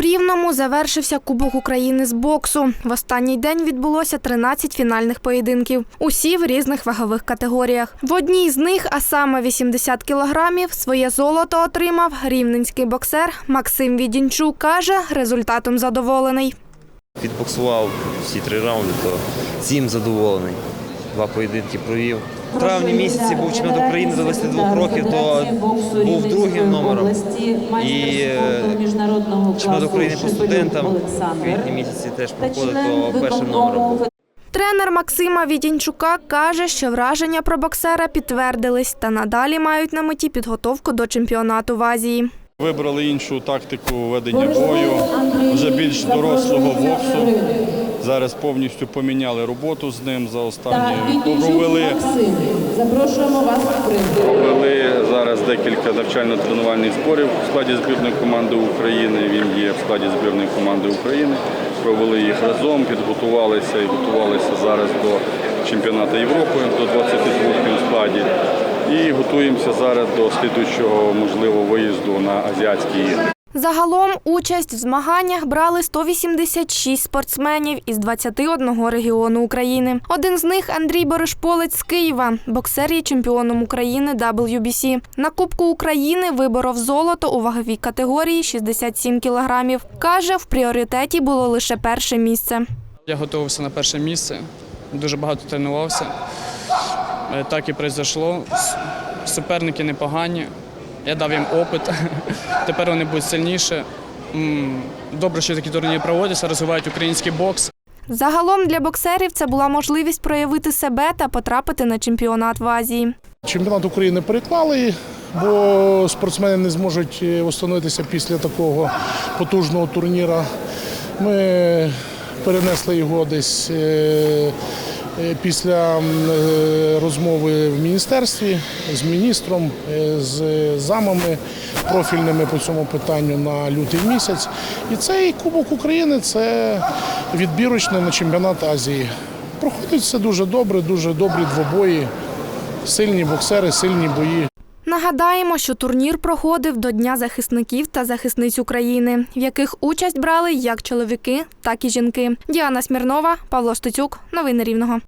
Рівному завершився Кубок України з боксу. В останній день відбулося 13 фінальних поєдинків. Усі в різних вагових категоріях. В одній з них, а саме 80 кілограмів, своє золото отримав рівненський боксер Максим Відінчук. Каже, результатом задоволений. Відбоксував всі три раунди, то всім задоволений. Два поєдинки провів. В травні місяці був чемпіонат України до 22 років, то був другим номером. І е, чемпіонат України по студентам в квітні місяці теж проходив, то першим номером був. Тренер Максима Відінчука каже, що враження про боксера підтвердились та надалі мають на меті підготовку до чемпіонату в Азії. Вибрали іншу тактику ведення бою, вже більш дорослого боксу. Зараз повністю поміняли роботу з ним за останні. Провели, Запрошуємо вас провели зараз декілька навчально-тренувальних зборів в складі збірної команди України. Він є в складі збірної команди України. Провели їх разом, підготувалися і готувалися зараз до чемпіонату Європи до 22 в складі. І готуємося зараз до слідуючого можливо виїзду на азіатські ігри. Загалом участь в змаганнях брали 186 спортсменів із 21 регіону України. Один з них Андрій Борошполець з Києва. Боксер є чемпіоном України WBC. На Кубку України виборов золото у ваговій категорії 67 кілограмів. Каже, в пріоритеті було лише перше місце. Я готувався на перше місце, дуже багато тренувався. Е, Так і пройшло. Суперники непогані. Я дав їм опит. Тепер вони будуть сильніші. Добре, що такі турніри проводяться, розвивають український бокс. Загалом для боксерів це була можливість проявити себе та потрапити на чемпіонат в Азії. Чемпіонат України переклали, бо спортсмени не зможуть е, встановитися після такого потужного турніра. Ми перенесли його десь е, після е, розмови в міністерстві з міністром, е, з замами профільними по цьому питанню на лютий місяць. І цей Кубок України це відбірочне на чемпіонат Азії. Проходить все дуже добре, дуже добрі двобої. Сильні боксери, сильні бої. Нагадаємо, що турнір проходив до Дня захисників та захисниць України, в яких участь брали як чоловіки, так і жінки. Діана Смірнова, Павло Стецюк. Новини Рівного.